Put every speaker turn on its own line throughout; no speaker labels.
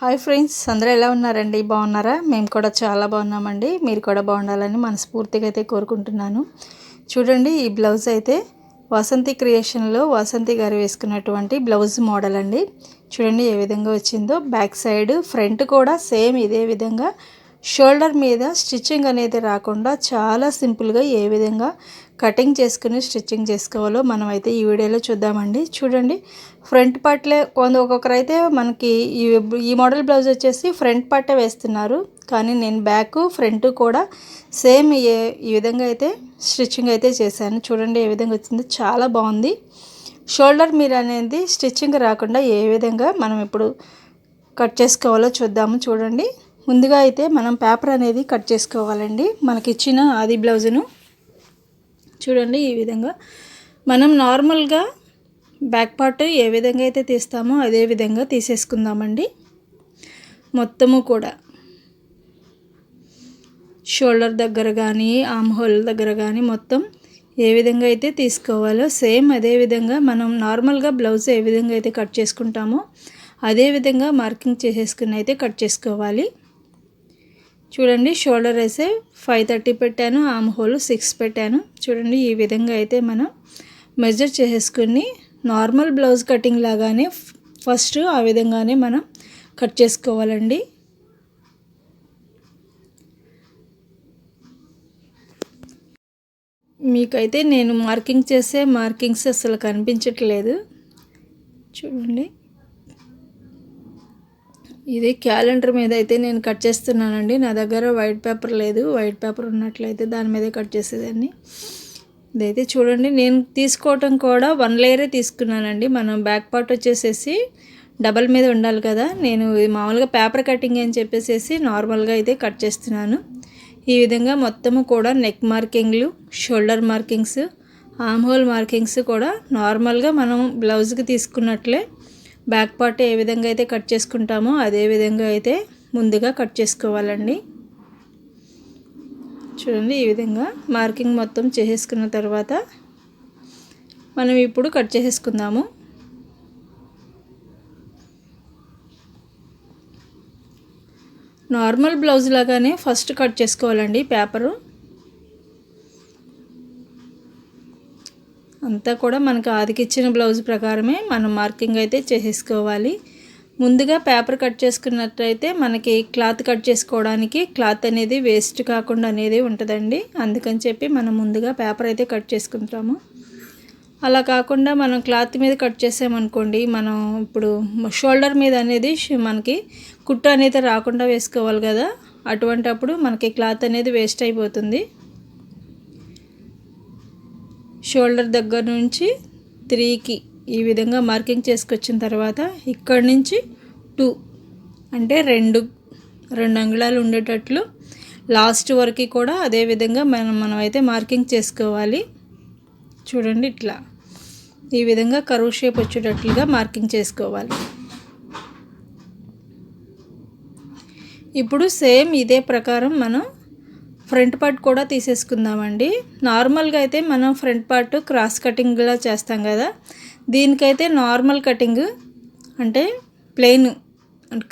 Hi friends అందరూ ఎలా ఉన్నారండి? బాగున్నారా? మేము కూడా చాలా బాగున్నామండి. మీరు కూడా బాగుండాలని మనస్ఫూర్తిగా అయితే కోరుకుంటున్నాను. చూడండి ఈ బ్లౌజ్ అయితే వసంతి క్రియేషన్లో వసంతి గారు వేసుకున్నటువంటి బ్లౌజ్ మోడల్ అండి. చూడండి ఏ విధంగా వచ్చిందో. బ్యాక్ సైడ్ ఫ్రంట్ కూడా సేమ్ ఇదే విధంగా. షోల్డర్ మీద స్టిచ్చింగ్ అనేది రాకుండా చాలా సింపుల్గా ఏ విధంగా కటింగ్ చేసుకుని స్టిచ్చింగ్ చేసుకోవాలో మనం అయితే ఈ వీడియోలో చూద్దామండి. చూడండి ఫ్రంట్ పార్ట్లే కొంత ఒక్కొక్కరు అయితే మనకి ఈ ఈ మోడల్ బ్లౌజ్ వచ్చేసి ఫ్రంట్ పార్టే వేస్తున్నారు. కానీ నేను బ్యాక్ ఫ్రంట్ కూడా సేమ్ ఏ ఈ విధంగా అయితే స్టిచ్చింగ్ అయితే చేశాను. చూడండి ఏ విధంగా వచ్చిందో చాలా బాగుంది. షోల్డర్ మీరు అనేది స్టిచ్చింగ్ రాకుండా ఏ విధంగా మనం ఇప్పుడు కట్ చేసుకోవాలో చూద్దాము చూడండి. ముందుగా అయితే మనం పేపర్ అనేది కట్ చేసుకోవాలండి. మనకి ఇచ్చిన ఆది బ్లౌజును చూడండి ఈ విధంగా. మనం నార్మల్గా బ్యాక్ పార్ట్ ఏ విధంగా అయితే తీస్తామో అదే విధంగా తీసేసుకుందామండి. మొత్తము కూడా. షోల్డర్ దగ్గర కానీ ఆమ్ హోల్ దగ్గర కానీ మొత్తం ఏ విధంగా అయితే తీసుకోవాలో సేమ్ అదే విధంగా మనం నార్మల్గా బ్లౌజ్ ఏ విధంగా అయితే కట్ చేసుకుంటామో అదే విధంగా మార్కింగ్ చేసేసుకుని అయితే కట్ చేసుకోవాలి. చూడండి షోల్డర్ వేసే ఫైవ్ థర్టీ పెట్టాను ఆమ్ హోల్ సిక్స్ పెట్టాను. చూడండి ఈ విధంగా అయితే మనం మెజర్ చేసేసుకుని నార్మల్ బ్లౌజ్ కటింగ్ లాగానే ఫస్ట్ ఆ విధంగానే మనం కట్ చేసుకోవాలండి. మీకైతే నేను మార్కింగ్ చేసే మార్కింగ్స్ అసలు కనిపించట్లేదు. చూడండి. ఇది క్యాలెండర్ మీద అయితే నేను కట్ చేస్తున్నానండి. నా దగ్గర వైట్ పేపర్ లేదు. వైట్ పేపర్ ఉన్నట్లయితే దాని మీదే కట్ చేసేదాన్ని. ఇదైతే చూడండి. నేను తీసుకోవటం కూడా వన్ లేయరే తీసుకున్నానండి. మనం బ్యాక్ పార్ట్ వచ్చేసేసి డబల్ మీద ఉండాలి కదా. నేను మామూలుగా పేపర్ కటింగ్ అని చెప్పేసి నార్మల్గా అయితే కట్ చేస్తున్నాను. ఈ విధంగా మొత్తము కూడా neck మార్కింగ్లు shoulder markings arm hole markings కూడా నార్మల్గా మనం బ్లౌజ్కి తీసుకున్నట్లే బ్యాక్ పార్ట్ ఏ విధంగా అయితే కట్ చేసుకుంటామో అదే విధంగా అయితే ముందుగా కట్ చేసుకోవాలండి. చూడండి ఈ విధంగా మార్కింగ్ మొత్తం చేసేసుకున్న తర్వాత మనం ఇప్పుడు కట్ చేసేసుకుందాము. నార్మల్ బ్లౌజ్ లాగానే ఫస్ట్ కట్ చేసుకోవాలండి పేపరు. అంతా కూడా మనకు ఆదికిచ్చిన బ్లౌజ్ ప్రకారమే మనం మార్కింగ్ అయితే చేసేసుకోవాలి. ముందుగా పేపర్ కట్ చేసుకున్నట్లయితే మనకి క్లాత్ కట్ చేసుకోవడానికి క్లాత్ అనేది వేస్ట్ కాకుండా అనేది ఉంటుందండి. అందుకని చెప్పి మనం ముందుగా పేపర్ అయితే కట్ చేసుకుంటాము. అలా కాకుండా మనం క్లాత్ మీద కట్ చేసామనుకోండి మనం ఇప్పుడు షోల్డర్ మీద అనేది మనకి కుట్టు అనేది రాకుండా వేసుకోవాలి కదా. అటువంటి అప్పుడు మనకి క్లాత్ అనేది వేస్ట్ అయిపోతుంది. షోల్డర్ దగ్గర నుంచి త్రీకి ఈ విధంగా మార్కింగ్ చేసుకొచ్చిన తర్వాత ఇక్కడ నుంచి టూ అంటే రెండు రెండు అంగుళాలు ఉండేటట్లు లాస్ట్ వరకు కూడా అదే విధంగా మనం మనం అయితే మార్కింగ్ చేసుకోవాలి. చూడండి ఇట్లా. ఈ విధంగా కరువు షేప్ వచ్చేటట్లుగా మార్కింగ్ చేసుకోవాలి. ఇప్పుడు సేమ్ ఇదే ప్రకారం మనం ఫ్రంట్ పార్ట్ కూడా తీసేసుకుందామండి. నార్మల్గా అయితే మనం ఫ్రంట్ పార్ట్ క్రాస్ కటింగ్లా చేస్తాం కదా. దీనికైతే నార్మల్ కటింగ్ అంటే ప్లెయిన్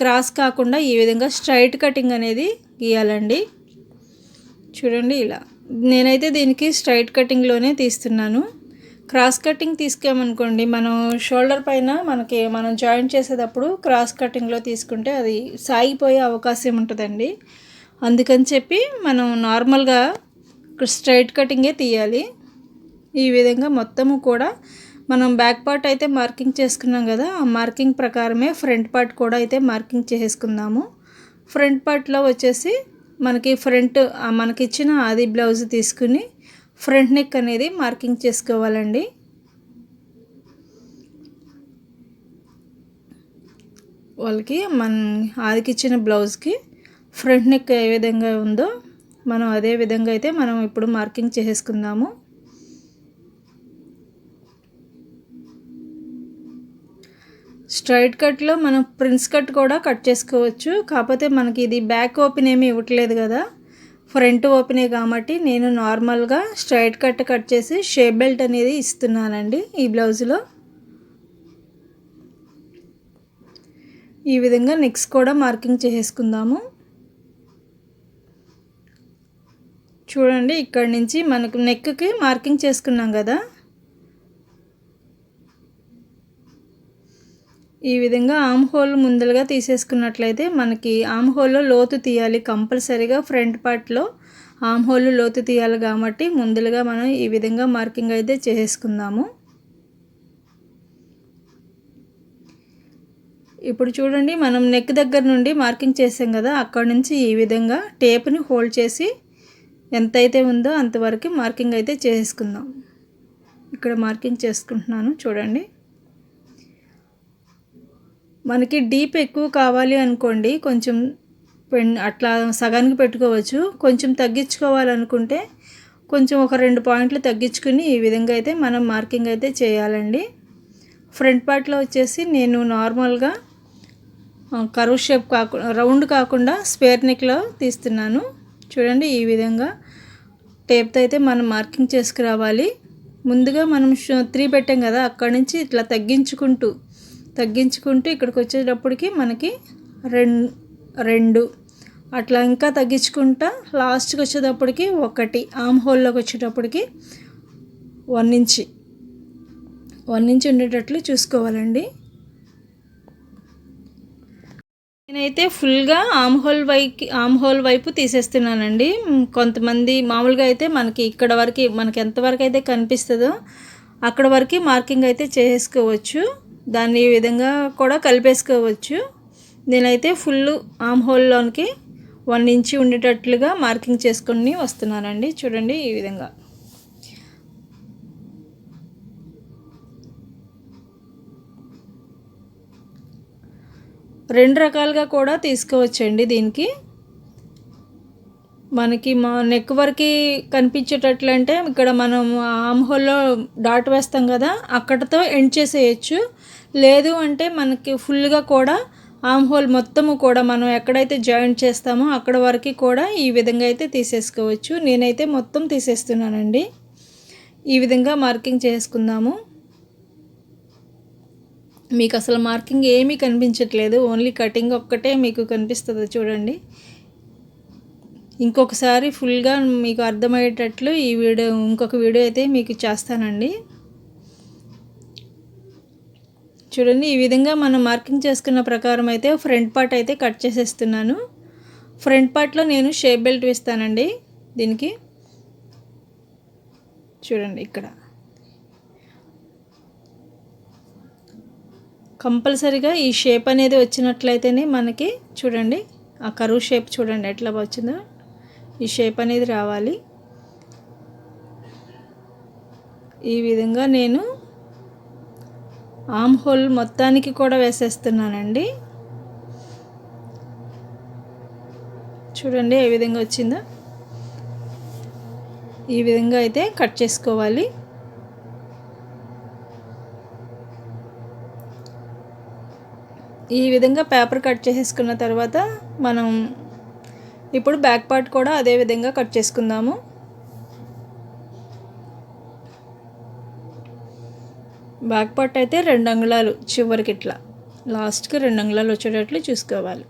క్రాస్ కాకుండా ఈ విధంగా స్ట్రైట్ కటింగ్ అనేది గీయాలండి. చూడండి ఇలా. నేనైతే దీనికి స్ట్రైట్ కటింగ్లోనే తీస్తున్నాను. క్రాస్ కటింగ్ తీసుకోమనుకోండి మనం షోల్డర్ పైన మనకి మనం జాయింట్ చేసేటప్పుడు క్రాస్ కటింగ్లో తీసుకుంటే అది సాగిపోయే అవకాశం ఉంటుందండి. అందుకని చెప్పి మనం నార్మల్గా స్ట్రైట్ కటింగే తీయాలి. ఈ విధంగా మొత్తము కూడా మనం బ్యాక్ పార్ట్ అయితే మార్కింగ్ చేసుకున్నాం కదా ఆ మార్కింగ్ ప్రకారమే ఫ్రంట్ పార్ట్ కూడా అయితే మార్కింగ్ చేసుకుందాము. ఫ్రంట్ పార్ట్లో వచ్చేసి మనకి ఫ్రంట్ మనకిచ్చిన అది ఆది బ్లౌజ్ తీసుకుని ఫ్రంట్ నెక్ అనేది మార్కింగ్ చేసుకోవాలండి. వాళ్ళకి మన ఆదికిచ్చిన బ్లౌజ్కి ఫ్రంట్ నెక్ ఏ విధంగా ఉందో మనం అదే విధంగా అయితే మనం ఇప్పుడు మార్కింగ్ చేసేసుకుందాము. స్ట్రైట్ కట్లో మనం ప్రిన్స్ కట్ కూడా కట్ చేసుకోవచ్చు. కాకపోతే మనకి ఇది బ్యాక్ ఓపెన్ ఏమీ ఇవ్వట్లేదు కదా. ఫ్రంట్ ఓపెనే కాబట్టి నేను నార్మల్గా స్ట్రైట్ కట్ కట్ చేసి షేప్ బెల్ట్ అనేది ఇస్తున్నానండి ఈ బ్లౌజ్లో. ఈ విధంగా నెక్స్ట్ కూడా మార్కింగ్ చేసేసుకుందాము. చూడండి ఇక్కడ నుంచి మనకు నెక్కి మార్కింగ్ చేసుకున్నాం కదా. ఈ విధంగా ఆమ్ హోల్ ముందలుగా తీసేసుకున్నట్లయితే మనకి ఆమ్ హోల్లో లోతు తీయాలి కంపల్సరీగా. ఫ్రంట్ పార్ట్లో ఆమ్ హోల్ లోతు తీయాలి కాబట్టి ముందులుగా మనం ఈ విధంగా మార్కింగ్ అయితే చేసేసుకుందాము. ఇప్పుడు చూడండి మనం నెక్ దగ్గర నుండి మార్కింగ్ చేసాం కదా అక్కడ నుంచి ఈ విధంగా టేప్ని హోల్డ్ చేసి ఎంత అయితే ఉందో అంతవరకు మార్కింగ్ అయితే చేసుకుందాం. ఇక్కడ మార్కింగ్ చేసుకుంటున్నాను చూడండి. మనకి డీప్ ఎక్కువ కావాలి అనుకోండి కొంచెం పెన్ అట్లా సగానికి పెట్టుకోవచ్చు. కొంచెం తగ్గించుకోవాలనుకుంటే కొంచెం ఒక రెండు పాయింట్లు తగ్గించుకుని ఈ విధంగా అయితే మనం మార్కింగ్ అయితే చేయాలండి. ఫ్రంట్ పార్ట్లో వచ్చేసి నేను నార్మల్గా కరువు షేప్ కాకుండా రౌండ్ కాకుండా స్పేర్నిక్లో తీస్తున్నాను. చూడండి ఈ విధంగా. టేప్తో అయితే మనం మార్కింగ్ చేసుకురావాలి. ముందుగా మనం త్రీ పెట్టాం కదా అక్కడి నుంచి ఇట్లా తగ్గించుకుంటూ తగ్గించుకుంటూ ఇక్కడికి వచ్చేటప్పటికి మనకి రెండు రెండు. అట్లా ఇంకా తగ్గించుకుంటా లాస్ట్కి వచ్చేటప్పటికి ఒకటి. ఆమ్ హోల్లోకి వచ్చేటప్పటికి వన్ ఇంచి. వన్ ఇంచి ఉండేటట్లు చూసుకోవాలండి. నేనైతే ఫుల్గా ఆమ్ హోల్ వైకి ఆమ్ హోల్ వైపు తీసేస్తున్నానండి. కొంతమంది మామూలుగా అయితే మనకి ఇక్కడ వరకు మనకి ఎంతవరకు అయితే కనిపిస్తుందో అక్కడ వరకు మార్కింగ్ అయితే చేసుకోవచ్చు దాన్ని ఈ విధంగా కూడా కలిపేసుకోవచ్చు. నేనైతే ఫుల్ ఆమ్ హోల్లోనికి వన్ ఇంచి ఉండేటట్లుగా మార్కింగ్ చేసుకొని వస్తున్నానండి. చూడండి ఈ విధంగా. రెండు రకాలుగా కూడా తీసుకోవచ్చండి దీనికి. మనకి మా నెక్ వరకు కనిపించేటట్లు అంటే ఇక్కడ మనం ఆమ్ హోల్లో డాట్ వేస్తాం కదా అక్కడతో ఎండ్ చేసేయచ్చు. లేదు అంటే మనకి ఫుల్గా కూడా ఆమ్ హోల్ మొత్తము కూడా మనం ఎక్కడైతే జాయింట్ చేస్తామో అక్కడ వరకు కూడా ఈ విధంగా అయితే తీసేసుకోవచ్చు. నేనైతే మొత్తం తీసేస్తున్నానండి. ఈ విధంగా మార్కింగ్ చేసుకుందాము. మీకు అసలు మార్కింగ్ ఏమీ కనిపించట్లేదు. ఓన్లీ కటింగ్ ఒక్కటే మీకు కనిపిస్తుంది చూడండి. ఇంకొకసారి ఫుల్గా మీకు అర్థమయ్యేటట్లు ఈ వీడియో ఇంకొక వీడియో అయితే మీకు చేస్తానండి. చూడండి ఈ విధంగా మనం మార్కింగ్ చేసుకున్న ప్రకారం అయితే ఫ్రంట్ పార్ట్ అయితే కట్ చేసేస్తున్నాను. ఫ్రంట్ పార్ట్లో నేను షేప్ బెల్ట్ వేస్తానండి దీనికి. చూడండి ఇక్కడ. కంపల్సరీగా ఈ షేప్ అనేది వచ్చినట్లయితేనే మనకి చూడండి ఆ కరువు షేప్ చూడండి ఎట్లా వచ్చిందో. ఈ షేప్ అనేది రావాలి. ఈ విధంగా నేను ఆమ్ హోల్ మొత్తానికి కూడా వేసేస్తున్నానండి. చూడండి ఏ విధంగా వచ్చిందో. ఈ విధంగా అయితే కట్ చేసుకోవాలి. ఈ విధంగా పేపర్ కట్ చేసేసుకున్న తర్వాత మనం ఇప్పుడు బ్యాక్ పార్ట్ కూడా అదే విధంగా కట్ చేసుకుందాము. బ్యాక్ పార్ట్ అయితే రెండు అంగుళాలు చివరికి ఇట్లా. లాస్ట్కి రెండు అంగుళాలు వచ్చేటట్లు చూసుకోవాలి.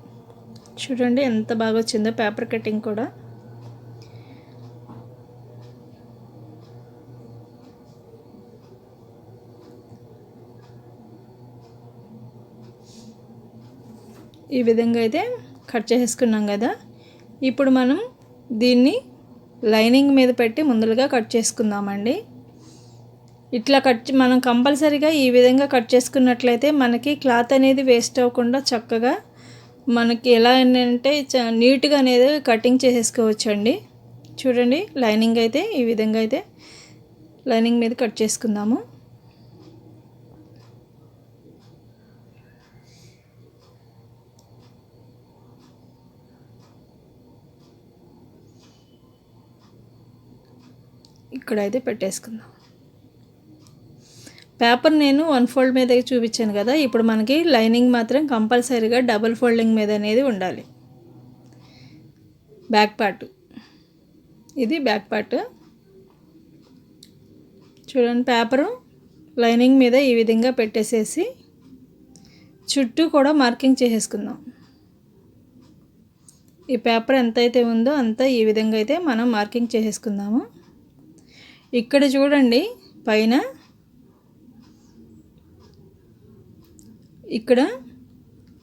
చూడండి ఎంత బాగా వచ్చిందో పేపర్ కటింగ్ కూడా. ఈ విధంగా అయితే కట్ చేసుకున్నాం కదా. ఇప్పుడు మనం దీన్ని లైనింగ్ మీద పెట్టి ముందులుగా కట్ చేసుకుందామండి. ఇట్లా కట్ మనం కంపల్సరీగా ఈ విధంగా కట్ చేసుకున్నట్లయితే మనకి క్లాత్ అనేది వేస్ట్ అవ్వకుండా చక్కగా మనకి ఎలా అంటే నీట్గా అనేది కటింగ్ చేసేసుకోవచ్చు అండి చూడండి లైనింగ్ అయితే ఈ విధంగా అయితే లైనింగ్ మీద కట్ చేసుకుందాము. ఇక్కడైతే పెట్టేసుకుందాం. పేపర్ నేను వన్ ఫోల్డ్ మీద చూపించాను కదా ఇప్పుడు మనకి లైనింగ్ మాత్రం కంపల్సరీగా డబుల్ ఫోల్డింగ్ మీద అనేది ఉండాలి. Back part. ఇది బ్యాక్ పార్ట్. చూడండి పేపరు లైనింగ్ మీద ఈ విధంగా పెట్టేసేసి చుట్టూ కూడా మార్కింగ్ చేసేసుకుందాం. ఈ పేపర్ ఎంత అయితే ఉందో అంత ఈ విధంగా అయితే మనం మార్కింగ్ చేసేసుకుందాము. ఇక్కడ చూడండి పైన. ఇక్కడ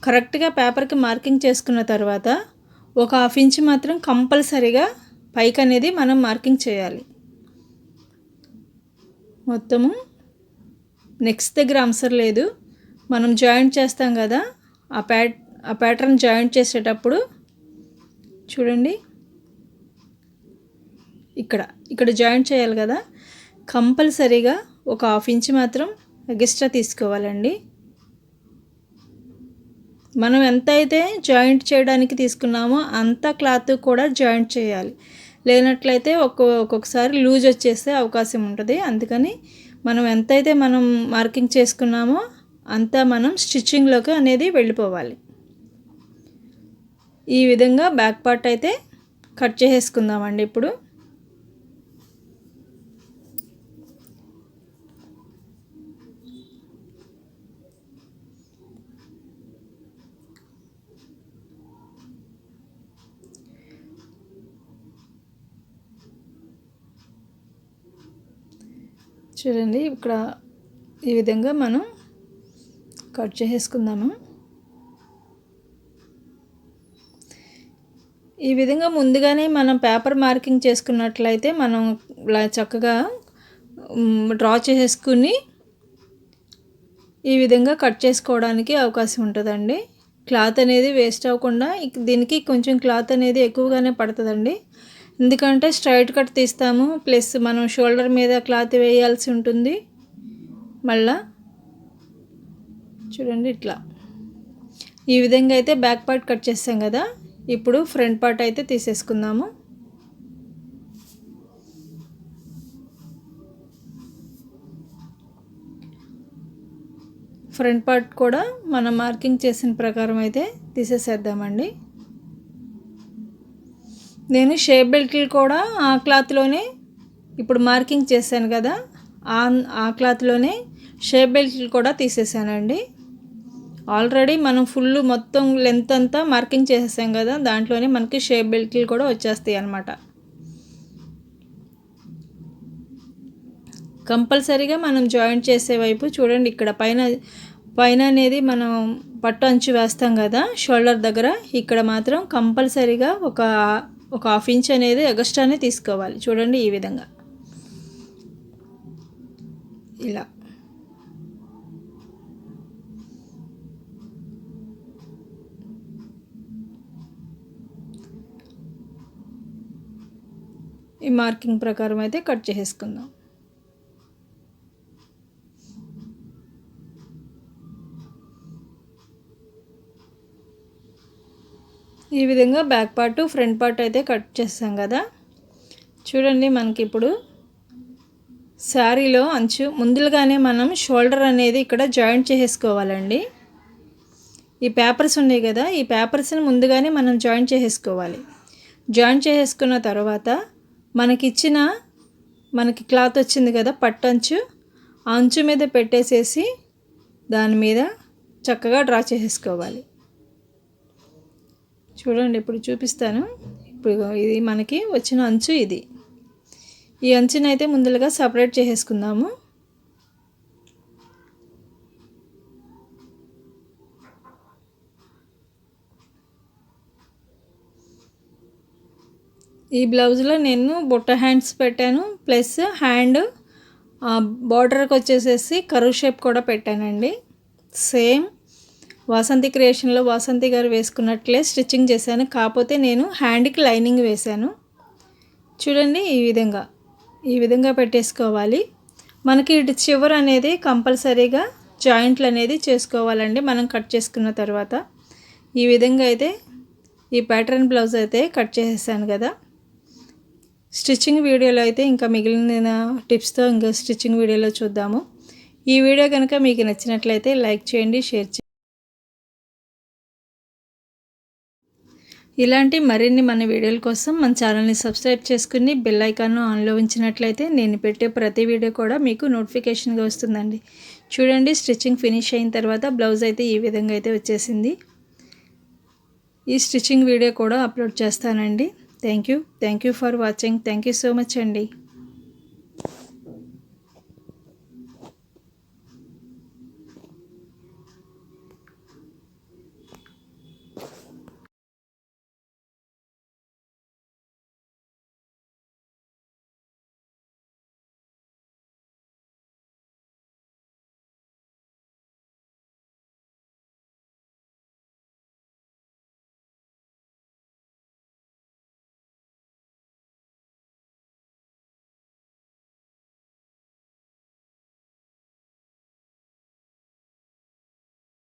కరెక్ట్గా పేపర్కి మార్కింగ్ చేసుకున్న తర్వాత ఒక హాఫ్ ఇంచ్ మాత్రం కంపల్సరీగా పైకి అనేది మనం మార్కింగ్ చేయాలి. మొత్తము నెక్స్ట్ దగ్గర అవసరం లేదు. మనం జాయింట్ చేస్తాం కదా ఆ ప్యాట్ ఆ ప్యాటర్న్ జాయింట్ చేసేటప్పుడు చూడండి. ఇక్కడ ఇక్కడ జాయింట్ చేయాలి కదా. కంపల్సరీగా ఒక హాఫ్ ఇంచ్ మాత్రం ఎక్స్ట్రా తీసుకోవాలండి. మనం ఎంత అయితే జాయింట్ చేయడానికి తీసుకున్నామో అంత క్లాత్ కూడా జాయింట్ చేయాలి. లేనట్లయితే ఒక్కో ఒక్కొక్కసారి లూజ్ వచ్చేసే అవకాశం ఉంటుంది. అందుకని మనం ఎంతైతే మనం మార్కింగ్ చేసుకున్నామో అంతా మనం స్టిచ్చింగ్లోకి అనేది వెళ్ళిపోవాలి. ఈ విధంగా బ్యాక్ పార్ట్ అయితే కట్ చేసేసుకుందామండి ఇప్పుడు. చూడండి ఇక్కడ ఈ విధంగా మనం కట్ చేసేసుకుందాము ఈ విధంగా ముందుగానే మనం పేపర్ మార్కింగ్ చేసుకున్నట్లయితే మనం ఇలా చక్కగా డ్రా చేసేసుకుని ఈ విధంగా కట్ చేసుకోవడానికి అవకాశం ఉంటుందండి. క్లాత్ అనేది వేస్ట్ అవ్వకుండా దీనికి కొంచెం క్లాత్ అనేది ఎక్కువగానే పడుతుందండి. ఎందుకంటే స్ట్రైట్ కట్ తీస్తాము ప్లస్ మనం షోల్డర్ మీద క్లాత్ వేయాల్సి ఉంటుంది. మళ్ళా చూడండి ఇట్లా. ఈ విధంగా అయితే బ్యాక్ పార్ట్ కట్ చేస్తాం కదా. ఇప్పుడు ఫ్రంట్ పార్ట్ అయితే తీసేసుకుందాము. ఫ్రంట్ పార్ట్ కూడా మనం మార్కింగ్ చేసిన ప్రకారం అయితే తీసేసేద్దామండి. నేను షేప్ బెల్ట్లు కూడా ఆ క్లాత్లోనే ఇప్పుడు మార్కింగ్ చేశాను కదా ఆ ఆ క్లాత్లోనే షేప్ బెల్ట్లు కూడా తీసేసానండి. ఆల్రెడీ మనం ఫుల్ మొత్తం లెంత్ అంతా మార్కింగ్ చేసేసాం కదా దాంట్లోనే మనకి షేప్ బెల్ట్లు కూడా వచ్చేస్తాయి అన్నమాట. కంపల్సరీగా మనం జాయింట్ చేసే వైపు చూడండి ఇక్కడ పైన పైన అనేది మనం పట్టు అంచు వేస్తాం కదా షోల్డర్ దగ్గర. ఇక్కడ మాత్రం కంపల్సరీగా ఒక ఒక హాఫ్ ఇంచ్ అనేది ఎగస్ట్రానే తీసుకోవాలి. చూడండి ఈ విధంగా. ఇలా. ఈ మార్కింగ్ ప్రకారం అయితే కట్ చేసేసుకుందాం. ఈ విధంగా బ్యాక్ పార్ట్ ఫ్రంట్ పార్ట్ అయితే కట్ చేస్తాం కదా. చూడండి మనకి ఇప్పుడు శారీలో అంచు ముందులుగానే మనం షోల్డర్ అనేది ఇక్కడ జాయింట్ చేసేసుకోవాలండి. ఈ పేపర్స్ ఉన్నాయి కదా ఈ పేపర్స్ని ముందుగానే మనం జాయింట్ చేసేసుకోవాలి. జాయింట్ చేసేసుకున్న తర్వాత మనకిచ్చిన మనకి క్లాత్ వచ్చింది కదా పట్టంచు ఆ అంచు మీద పెట్టేసేసి దాని మీద చక్కగా డ్రా చేసేసుకోవాలి. చూడండి ఇప్పుడు చూపిస్తాను. ఇప్పుడు ఇది మనకి వచ్చిన అంచు ఇది. ఈ అంచుని అయితే ముందులుగా సపరేట్ చేసేసుకుందాము. ఈ బ్లౌజ్లో నేను బుట్ట హ్యాండ్స్ పెట్టాను ప్లస్ హ్యాండ్ బార్డర్కి వచ్చేసేసి కరువు షేప్ కూడా పెట్టానండి. సేమ్ వాసంతి క్రియేషన్లో వాసంతి గారు వేసుకున్నట్లే స్టిచ్చింగ్ చేశాను. కాకపోతే నేను హ్యాండ్కి లైనింగ్ వేశాను. చూడండి ఈ విధంగా ఈ విధంగా పెట్టేసుకోవాలి. మనకి ఇటు చివర్ అనేది కంపల్సరీగా జాయింట్లు అనేది చేసుకోవాలండి మనం కట్ చేసుకున్న తర్వాత. ఈ విధంగా అయితే ఈ ప్యాటర్న్ బ్లౌజ్ అయితే కట్ చేసేసాను కదా. స్టిచ్చింగ్ వీడియోలో అయితే ఇంకా మిగిలిన టిప్స్తో ఇంకా స్టిచ్చింగ్ వీడియోలో చూద్దాము. ఈ వీడియో కనుక మీకు నచ్చినట్లయితే లైక్ చేయండి షేర్ చేయండి. ఇలాంటి మరిన్ని మన వీడియోల కోసం మన ఛానల్ని సబ్స్క్రైబ్ చేసుకుని బెల్ ఐకాన్ను ఆన్లో ఉంచినట్లయితే నేను పెట్టే ప్రతి వీడియో కూడా మీకు నోటిఫికేషన్గా వస్తుందండి. చూడండి స్టిచ్చింగ్ ఫినిష్ అయిన తర్వాత బ్లౌజ్ అయితే ఈ విధంగా అయితే వచ్చేసింది. ఈ స్టిచ్చింగ్ వీడియో కూడా అప్లోడ్ చేస్తానండి. Thank you. Thank you for watching. Thank you so much అండి.